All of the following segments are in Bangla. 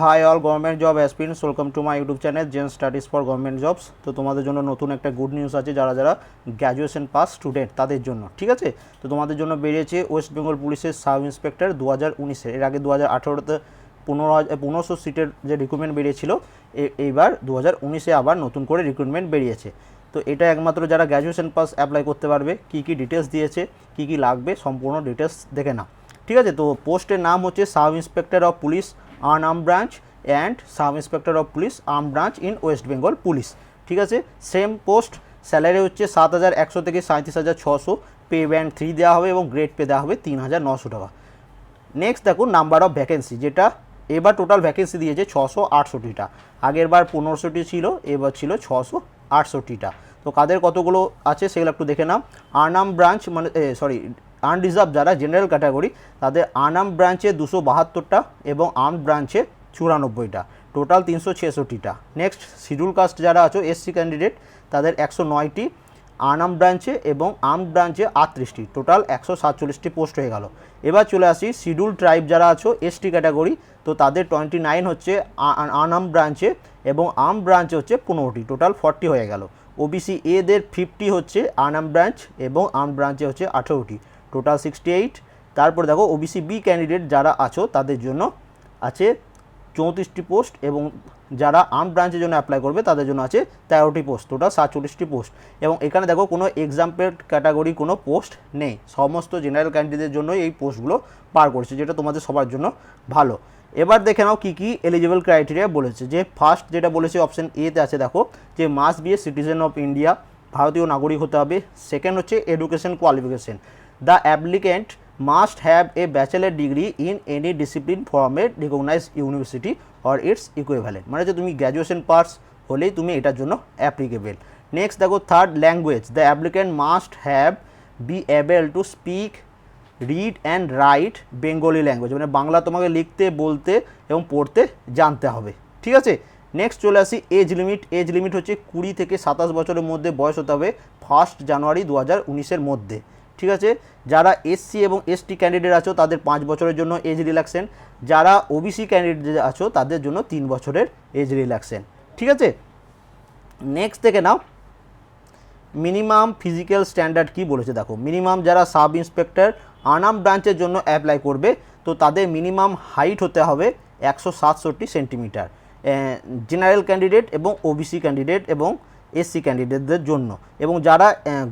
Hi all government job aspirants welcome to my YouTube channel Zen studies for government jobs তো তোমাদের জন্য নতুন একটা গুড নিউজ আছে, যারা যারা গ্র্যাজুয়েশন পাস স্টুডেন্ট তাদের জন্য, ঠিক আছে? তো তোমাদের জন্য বেরিয়েছে ওয়েস্ট বেঙ্গল পুলিশের সাব ইন্সপেক্টর দু হাজার উনিশে, এর আগে দু হাজার আঠেরোতে পনেরো হাজার পনেরোশো সিটের যে রিক্রুটমেন্ট বেরিয়েছিল এইবার দু হাজার উনিশে আবার নতুন করে রিক্রুটমেন্ট বেরিয়েছে। তো এটা একমাত্র যারা গ্র্যাজুয়েশন পাস অ্যাপ্লাই করতে পারবে, কী কী ডিটেলস দিয়েছে, কী কী লাগবে, সম্পূর্ণ ডিটেলস দেখে নাও, ঠিক আছে? তো পোস্টের নাম হচ্ছে sub inspector of police arm branch and sub inspector of police arm branch in West Bengal police. ঠিক আছে? সেম পোস্ট, স্যালারি হচ্ছে সাত হাজার একশো থেকে সাঁত্রিশ হাজার ছশো। পে ব্যান্ড থ্রি দেওয়া হবে এবং গ্রেড পে দেওয়া হবে তিন হাজার নশো টাকা। নেক্সট দেখুন নাম্বার অফ ভ্যাকেন্সি যেটা এবার টোটাল ভ্যাকেন্সি দিয়েছে ছশো আটষট্টিটা। আগের বার পনেরোশোটি ছিল, এবার ছিল ছশো আটষট্টিটা। তো কাদের কতগুলো আছে সেগুলো একটু দেখে নাও। আর্নাম ব্রাঞ্চ মানে সরি আনরিজার্ভ যারা জেনারেল ক্যাটাগরি তাদের আর্নাম ব্রাঞ্চে দুশো বাহাত্তরটা এবং আর্ম ব্রাঞ্চে চুরানব্বইটা। টোটাল তিনশো ছেষট্টিটা। নেক্সট শিডিউল কাস্ট যারা আছো এসসি ক্যান্ডিডেট তাদের একশো নয়টি। আনাম ব্রাঞ্চে এবং আর্ম ব্রাঞ্চে আটত্রিশটি। টোটাল একশো সাতচল্লিশটি পোস্ট হয়ে গেল। এবার চলে আসি শিডিউল ট্রাইব যারা আছো এসটি ক্যাটাগরি তো তাদের টোয়েন্টি নাইন হচ্ছে আনাম ব্রাঞ্চে এবং আর্ম ব্রাঞ্চে হচ্ছে পনেরোটি। টোটাল ফর্টি হয়ে গেল। ওবিসি এদের ফিফটি হচ্ছে আনাম ব্রাঞ্চ এবং আর্ম ব্রাঞ্চে হচ্ছে আঠেরোটি। টোটাল সিক্সটি এইট তারপর দেখো ওবিসি বি ক্যান্ডিডেট যারা আছো, তাদের জন্য আছে চৌত্রিশটি পোস্ট এবং যারা আর্ম ব্রাঞ্চের জন্য অ্যাপ্লাই করবে, তাদের জন্য আছে তেরোটি পোস্ট টোটাল সাতচল্লিশটি পোস্ট এবং এখানে দেখো কোনো এক্সাম্পেল ক্যাটাগরি কোনো পোস্ট নেই। সমস্ত জেনারেল ক্যান্ডিডেটের জন্য এই পোস্টগুলো পার করছে, যেটা তোমাদের সবার জন্য ভালো। এবার দেখে নাও কী কী এলিজিবল ক্রাইটেরিয়া বলেছে। যে ফার্স্ট যেটা বলেছে অপশন এতে আছে দেখো যে must be citizen of India ভারতীয় নাগরিক হতে হবে। সেকেন্ড হচ্ছে education qualification the applicant must have a bachelor degree in any discipline from a recognise university or its equivalent মানে যে তুমি গ্র্যাজুয়েশন পাস হলেই তুমি এটার জন্য অ্যাপ্লিকেবল নেক্সট দেখো third language the applicant must have be able to speak read and write Bengali language মানে বাংলা তোমাকে লিখতে, বলতে এবং পড়তে জানতে হবে। ঠিক আছে? নেক্সট চলে আসি এজ লিমিট এজ লিমিট হচ্ছে কুড়ি থেকে সাতাশ বছরের মধ্যে বয়স হতে হবে ফার্স্ট জানুয়ারি দু হাজার উনিশের মধ্যে। ঠিক আছে? যারা এসসি এবং এসটি ক্যান্ডিডেট আছো, তাদের পাঁচ বছরের জন্য এজ রিল্যাক্সেন যারা ওবিসি ক্যান্ডিডেট আছো, তাদের জন্য তিন বছরের এজ রিল্যাক্সেন ঠিক আছে? নেক্সট থেকে নাও। মিনিমাম ফিজিক্যাল স্ট্যান্ডার্ড কি বলেছে? দেখো মিনিমাম যারা সাব ইন্সপেক্টর আনাম ব্রাঞ্চের জন্য অ্যাপ্লাই করবে, তো তাদের মিনিমাম হাইট হতে হবে একশো সাতষট্টি সেন্টিমিটার জেনারেল ক্যান্ডিডেট এবং ওবিসি ক্যান্ডিডেট এবং এসসি ক্যান্ডিডেটদের জন্য। এবং যারা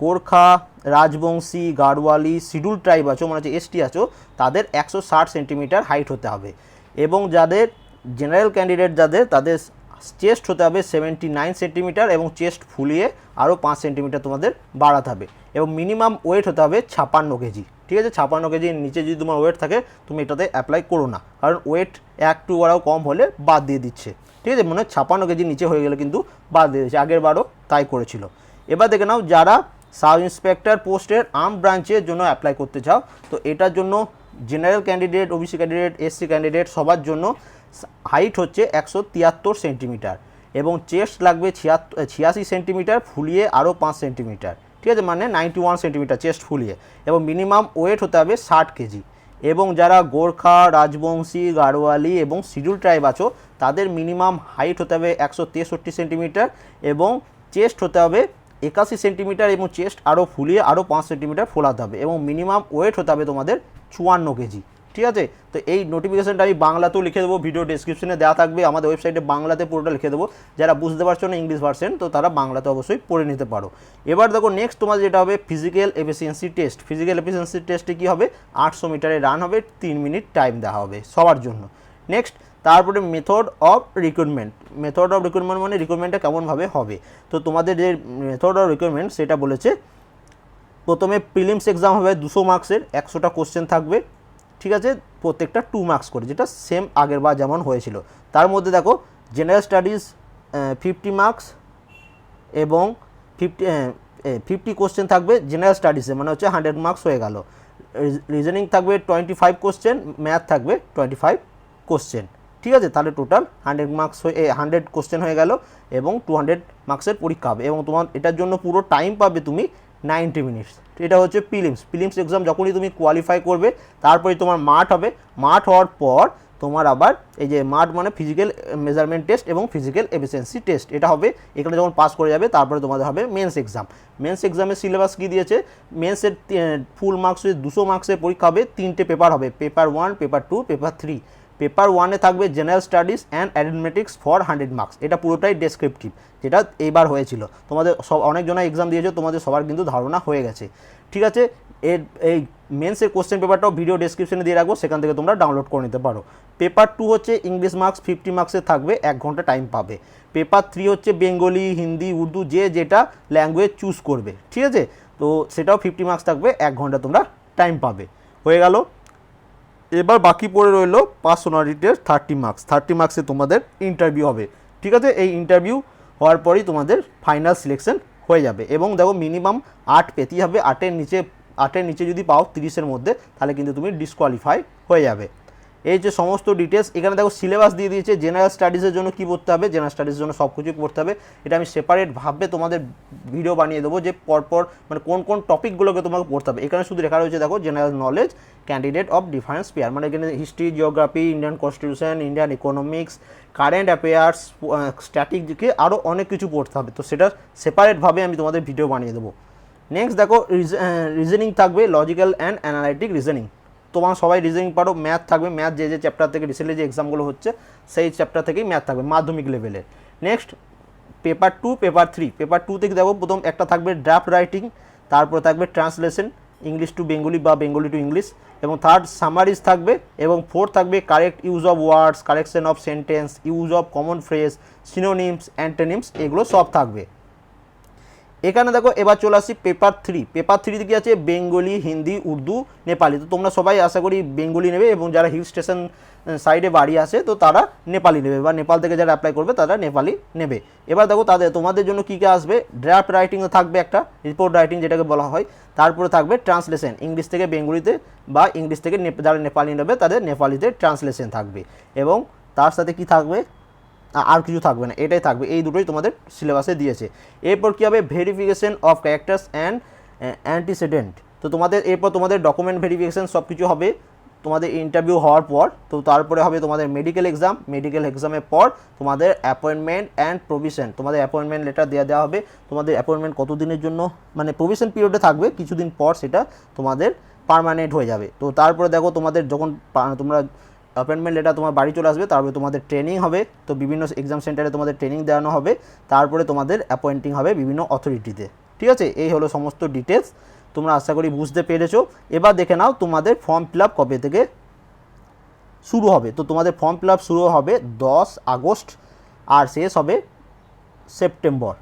গোর্খা রাজবংশী গাড়ওয়ালি শিডিউল ট্রাইব আছো মানে হচ্ছে এসটি আছো, তাদের একশো ষাট সেন্টিমিটার হাইট হতে হবে। এবং যাদের জেনারেল ক্যান্ডিডেট যাদের, তাদের চেস্ট হতে হবে সেভেন্টি নাইন সেন্টিমিটার এবং চেস্ট ফুলিয়ে আরও পাঁচ সেন্টিমিটার তোমাদের বাড়াতে হবে। এবং মিনিমাম ওয়েট হতে হবে ছাপান্ন কেজি। ঠিক আছে? ছাপান্ন কেজির নিচে যদি তোমার ওয়েট থাকে, তুমি এটাতে অ্যাপ্লাই করো না। কারণ ওয়েট এক টু বাড়াও কম হলে বাদ দিয়ে দিচ্ছে। ঠিক আছে? মনে হয় ছাপান্ন কেজির নিচে হয়ে গেলে কিন্তু বাদ দিয়ে দিচ্ছে। আগের বারও তাই করেছিল। এবার দেখে নাও, যারা সাব ইন্সপেক্টর পোস্টের আর্ম ব্রাঞ্চের জন্য অ্যাপ্লাই করতে চাও, তো এটার জন্য general candidate OBC candidate SC candidate সবার জন্য হাইট হচ্ছে একশো তিয়াত্তর সেন্টিমিটার এবং চেস্ট লাগবে ছিয়াশি সেন্টিমিটার ফুলিয়ে আরও পাঁচ সেন্টিমিটার ঠিক আছে? মানে নাইনটি ওয়ান সেন্টিমিটার চেস্ট ফুলিয়ে এবং মিনিমাম ওয়েট হতে হবে ষাট কেজি এবং যারা গোর্খা, রাজবংশী, গাড়োয়ালি এবং শিডিউল ট্রাইব আছো, তাদের মিনিমাম হাইট হতে হবে একশো তেষট্টি সেন্টিমিটার এবং চেস্ট হতে হবে একাশি সেন্টিমিটার এবং চেস্ট আরও ফুলিয়ে আরও পাঁচ সেন্টিমিটার ফোলাতে হবে এবং মিনিমাম ওয়েট হতে হবে তোমাদের চুয়ান্ন কেজি। ঠিক আছে? তো এই নোটিফিকেশনটা আমি বাংলাতেও লিখে দেবো ভিডিও ডিসক্রিপশনে দেওয়া থাকবে, আমাদের ওয়েবসাইটে বাংলাতে পুরোটা লিখে দেবো। যারা বুঝতে পারছ না ইংলিশ ভার্সন তো তারা বাংলাতে অবশ্যই পড়ে নিতে পারো। এবার দেখো নেক্সট তোমার যেটা হবে physical efficiency test physical efficiency টেস্টে কী হবে? আটশো মিটারে রান হবে, তিন মিনিট টাইম দেওয়া হবে সবার জন্য। নেক্সট তারপরে method of recruitment method of recruitment মানে রিক্রুটমেন্টটা কেমনভাবে হবে? তো তোমাদের যে মেথড অফ রিক্রুটমেন্ট সেটা বলেছে, প্রথমে প্রিলিমস এক্সাম হবে দুশো মার্কসের একশোটা কোশ্চেন থাকবে, ঠিক আছে? প্রত্যেকটা টু মার্কস করে, যেটা সেম আগের বার যেমন হয়েছিল। তার মধ্যে দেখো জেনারেল স্টাডিজ ফিফটি মার্কস এবং ফিফটি ফিফটি কোশ্চেন থাকবে জেনারেল স্টাডিজে মানে হচ্ছে হান্ড্রেড মার্কস হয়ে গেল। রিজনিং থাকবে টোয়েন্টি ফাইভ কোশ্চেন ম্যাথ থাকবে টোয়েন্টি ফাইভ কোশ্চেন ঠিক আছে? তাহলে টোটাল হান্ড্রেড মার্কস হয়ে হান্ড্রেড কোশ্চেন হয়ে গেল এবং টু হান্ড্রেড মার্কসের পরীক্ষা হবে এবং তোমার এটার জন্য পুরো টাইম পাবে তুমি নাইনটি মিনিটস এটা হচ্ছে প্রিলিমস প্রিলিমস এক্সাম যখনই তুমি কোয়ালিফাই করবে, তারপরে তোমার মাঠ হবে। মাঠ হওয়ার পর তোমার আবার এই যে মাঠ মানে ফিজিক্যাল মেজারমেন্ট টেস্ট এবং ফিজিক্যাল এফিসিয়েন্সি টেস্ট এটা হবে, এখানে যখন পাস করে যাবে, তারপরে তোমাদের হবে মেন্স এক্সাম মেন্স এক্সামের সিলেবাস কী দিয়েছে? মেন্সের ফুল মার্কস দুশো মার্কসের পরীক্ষা হবে, তিনটে পেপার হবে। Paper one paper two paper three paper ওয়ানে থাকবে general studies and arithmetics for hundred marks. এটা পুরোটাই ডেসক্রিপটিভ, যেটা এইবার হয়েছিল। তোমাদের সব অনেকজনা এক্সাম দিয়েছে, তোমাদের সবার কিন্তু ধারণা হয়ে গেছে। ঠিক আছে? এর, এই মেন্সের কোশ্চেন পেপারটাও ভিডিও ডেসক্রিপশনে দিয়ে রাখব, সেখান থেকে তোমরা ডাউনলোড করে নিতে পারো। পেপার টু হচ্ছে ইংলিশ মার্কস ফিফটি মার্কসের থাকবে, এক ঘণ্টা টাইম পাবে। পেপার থ্রি হচ্ছে বেঙ্গলি হিন্দি উর্দু যে যেটা ল্যাঙ্গুয়েজ চুজ করবে। ঠিক আছে? তো সেটাও ফিফটি মার্কস থাকবে, এক ঘণ্টা তোমরা টাইম পাবে। হয়ে গেল। এবার বাকি পড়ে রইল পার্সোনালিটির থার্টি মার্কস থার্টি মার্কসে তোমাদের ইন্টারভিউ হবে। ঠিক আছে? এই ইন্টারভিউ হওয়ার পরেই তোমাদের ফাইনাল সিলেকশন হয়ে যাবে। এবং দেখো মিনিমাম আট পেতেই হবে। আটের নিচে আটের নিচে যদি পাও তিরিশের মধ্যে, তাহলে কিন্তু তুমি ডিসকোয়ালিফাই হয়ে যাবে। এই যে সমস্ত ডিটেলস এখানে দেখো সিলেবাস দিয়ে দিয়েছে জেনারেল স্টাডিজের জন্য কি পড়তে হবে জেনারেল স্টাডিজের জন্য সব কিছু পড়তে হবে। এটা আমি সেপারেটভাবে তোমাদের ভিডিও বানিয়ে দেবো যে পরপর মানে কোন কোন টপিকগুলোকে তোমাকে পড়তে হবে। এখানে শুধু লেখা রয়েছে দেখো general knowledge candidate of difference pair মানে এখানে history geography Indian constitution Indian economics current affairs স্ট্র্যাটেজিকে আরও অনেক কিছু পড়তে হবে। তো সেটা সেপারেটভাবে আমি তোমাদের ভিডিও বানিয়ে দেবো। নেক্সট দেখো রিজনিং থাকবে লজিক্যাল অ্যান্ড অ্যানালাইটিক রিজনিং তোমার সবাই রিজনিং পারো ম্যাথ থাকবে। ম্যাথ যে যে চ্যাপ্টার থেকে রিসেন্টলি যে এক্সামগুলো হচ্ছে, সেই চ্যাপ্টার থেকেই ম্যাথ থাকবে, মাধ্যমিক লেভেলের next paper two paper three paper two থেকে দেখো, প্রথম একটা থাকবে ড্রাফট রাইটিং তারপর থাকবে ট্রান্সলেশন ইংলিশ টু বেঙ্গলি বা বেঙ্গলি টু ইংলিশ এবং থার্ড সামারিজ থাকবে, এবং ফোর্থ থাকবে correct use of words correction of sentence use of common phrase synonyms antonyms এগুলো সব থাকবে। এখানে দেখো, এবার চলে আসি পেপার থ্রি পেপার থ্রিতে কি আছে? বেঙ্গলি হিন্দি উর্দু নেপালি তো তোমরা সবাই আশা করি বেঙ্গলি নেবে এবং যারা হিল স্টেশন সাইডে বাড়ি আসে, তো তারা নেপালি নেবে। বা নেপাল থেকে যারা অ্যাপ্লাই করবে, তারা নেপালি নেবে। এবার দেখো, তাদের, তোমাদের জন্য কী কী আসবে? ড্রাফট রাইটিংও থাকবে একটা রিপোর্ট রাইটিং যেটাকে বলা হয়। তারপরে থাকবে ট্রান্সলেশন ইংলিশ থেকে বেঙ্গলিতে বা ইংলিশ থেকে যারা নেপালি নেবে, তাদের নেপালিতে ট্রান্সলেশন থাকবে। এবং তার সাথে কি থাকবে? আর কিছু থাকবে না, এটাই থাকবে। এই দুটোই তোমাদের সিলেবাসে দিয়েছে। এরপর কী হবে? Verification of characters and antecedent তো তোমাদের, এরপর তোমাদের ডকুমেন্ট ভেরিফিকেশন সব কিছু হবে। তোমাদের ইন্টারভিউ হওয়ার পর, তো তারপরে হবে তোমাদের মেডিকেল এক্সাম মেডিকেল এক্সামের পর তোমাদের অ্যাপয়েন্টমেন্ট অ্যান্ড প্রভিশন তোমাদের অ্যাপয়েন্টমেন্ট লেটার দেওয়া দেওয়া হবে। তোমাদের অ্যাপয়েন্টমেন্ট কত দিনের জন্য মানে প্রভিশন পিরিয়ডে থাকবে। কিছুদিন পর সেটা তোমাদের পার্মানেন্ট হয়ে যাবে। তো তারপরে দেখো তোমাদের যখন তোমরা অ্যাপয়েন্টমেন্ট লেটার তোমার বাড়ি চলে আসবে, তারপরে তোমাদের ট্রেনিং হবে, তো বিভিন্ন এক্সাম সেন্টারে তোমাদের ট্রেনিং দেওয়ানো হবে, তারপরে তোমাদের অ্যাপয়েন্টিং হবে বিভিন্ন অথরিটিতে ঠিক আছে? এই হলো সমস্ত ডিটেলস তোমরা আশা করি বুঝতে পেরেছ। এবার দেখে নাও তোমাদের ফর্ম ফিল আপ কবে থেকে শুরু হবে। তো তোমাদের ফর্ম ফিল আপ শুরু হবে দশ আগস্ট, আর শেষ হবে সেপ্টেম্বর।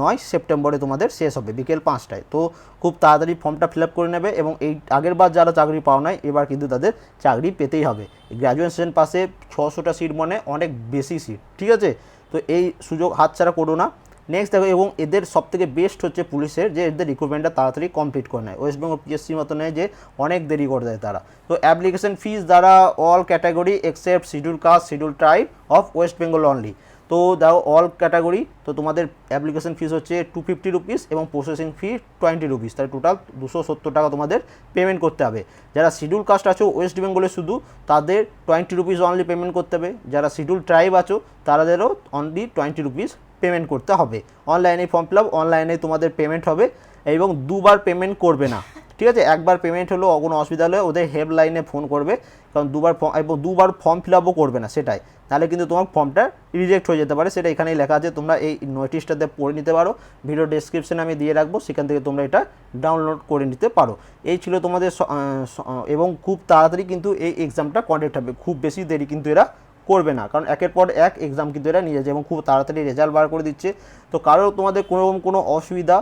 নয় সেপ্টেম্বরে তোমাদের শেষ হবে, বিকেল পাঁচটায়। তো খুব তাড়াতাড়ি ফর্মটা ফিল করে নেবে এবং এই আগের বার যারা চাকরি পাও নাই, এবার কিন্তু তাদের চাকরি পেতেই হবে। গ্র্যাজুয়েশন পাশে ছশোটা সিট মানে অনেক বেশি সিট ঠিক আছে? তো এই সুযোগ হাতছাড়া করো না। নেক্সট দেখো, এবং এদের সব থেকে বেস্ট হচ্ছে পুলিশের যে এদের রিক্রুটমেন্টটা তাড়াতাড়ি কমপ্লিট করে নেয়। ওয়েস্ট বেঙ্গল পিএসসি মতো নেয় যে অনেক দেরি করে দেয় তারা। তো অ্যাপ্লিকেশন ফিস দ্বারা all category except schedule caste schedule tribe of West Bengal only তো দাও অল ক্যাটাগরি তো তোমাদের অ্যাপ্লিকেশন ফিস হচ্ছে টু ফিফটি রুপিস এবং প্রসেসিং ফি টোয়েন্টি রুপিস তাই টোটাল দুশো সত্তর টাকা তোমাদের পেমেন্ট করতে হবে। যারা শিডিউল কাস্ট আছো ওয়েস্ট বেঙ্গলে শুধু, তাদের টোয়েন্টি রুপিস অনলি পেমেন্ট করতে হবে। যারা শিডিউল ট্রাইব আছো তাদেরও অনলি টোয়েন্টি রুপিস পেমেন্ট করতে হবে। অনলাইনে ফর্ম ফিল আপ অনলাইনে তোমাদের পেমেন্ট হবে এবং দুবার পেমেন্ট করবে না। ঠিক আছে? একবার পেমেন্ট হলো, কোনো অসুবিধা হলে ওদের হেল্পলাইনে ফোন করবে। কারণ দুবার এবং দুবার ফর্ম ফিল আপও করবে না, সেটাই। তাহলে কিন্তু তোমার ফর্মটা রিজেক্ট হয়ে যেতে পারে। সেটা এখানেই লেখা আছে। তোমরা এই নোটিশটাতে পড়ে নিতে পারো। ভিডিও ডেসক্রিপশনে আমি দিয়ে রাখব। সেখান থেকে তোমরা এটা ডাউনলোড করে নিতে পারো। এই ছিল তোমাদের এবং খুব তাড়াতাড়ি কিন্তু এই এক্সামটা কন্ডাক্ট হবে। খুব বেশি দেরি কিন্তু এরা করবে না। কারণ একের পর এক এক্সাম কিন্তু এরা নিয়ে যাচ্ছে এবং খুব তাড়াতাড়ি রেজাল্ট বার করে দিচ্ছে। তো কারও তোমাদের কোনো রকম কোনো অসুবিধা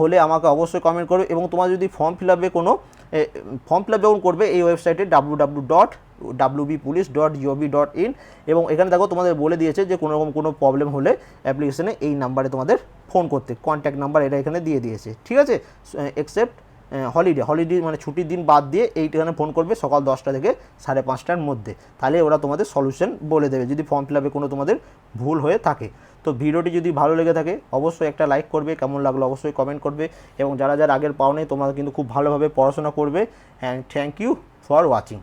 হলে আমাকে অবশ্যই কমেন্ট করবে এবং তোমার যদি ফর্ম ফিল আপে কোনো ফর্ম ফিল আপ যখন করবে, এই ওয়েবসাইটে W W dot WB police dot GOV dot in এবং এখানে দেখো তোমাদের বলে দিয়েছে যে কোনো রকম কোনো প্রবলেম হলে অ্যাপ্লিকেশনে এই নাম্বারে তোমাদের ফোন করতে কন্ট্যাক্ট নাম্বার এটা এখানে দিয়ে দিয়েছে। ঠিক আছে? এক্সেপ্ট হলিডে হলিডে মানে ছুটির দিন বাদ দিয়ে এইখানে ফোন করবে সকাল দশটা থেকে সাড়ে পাঁচটার মধ্যে। তাহলে ওরা তোমাদের সলিউশন বলে দেবে যদি ফর্ম ফিল আপে কোনো তোমাদের ভুল হয়ে থাকে। তো ভিডিওটি যদি ভালো লেগে থাকে, অবশ্যই একটা লাইক করবে, কেমন লাগল অবশ্যই কমেন্ট করবে এবং যারা যারা আগের পাও নেই তোমরা কিন্তু খুব ভালোভাবে পড়াশোনা করবে and thank you for watching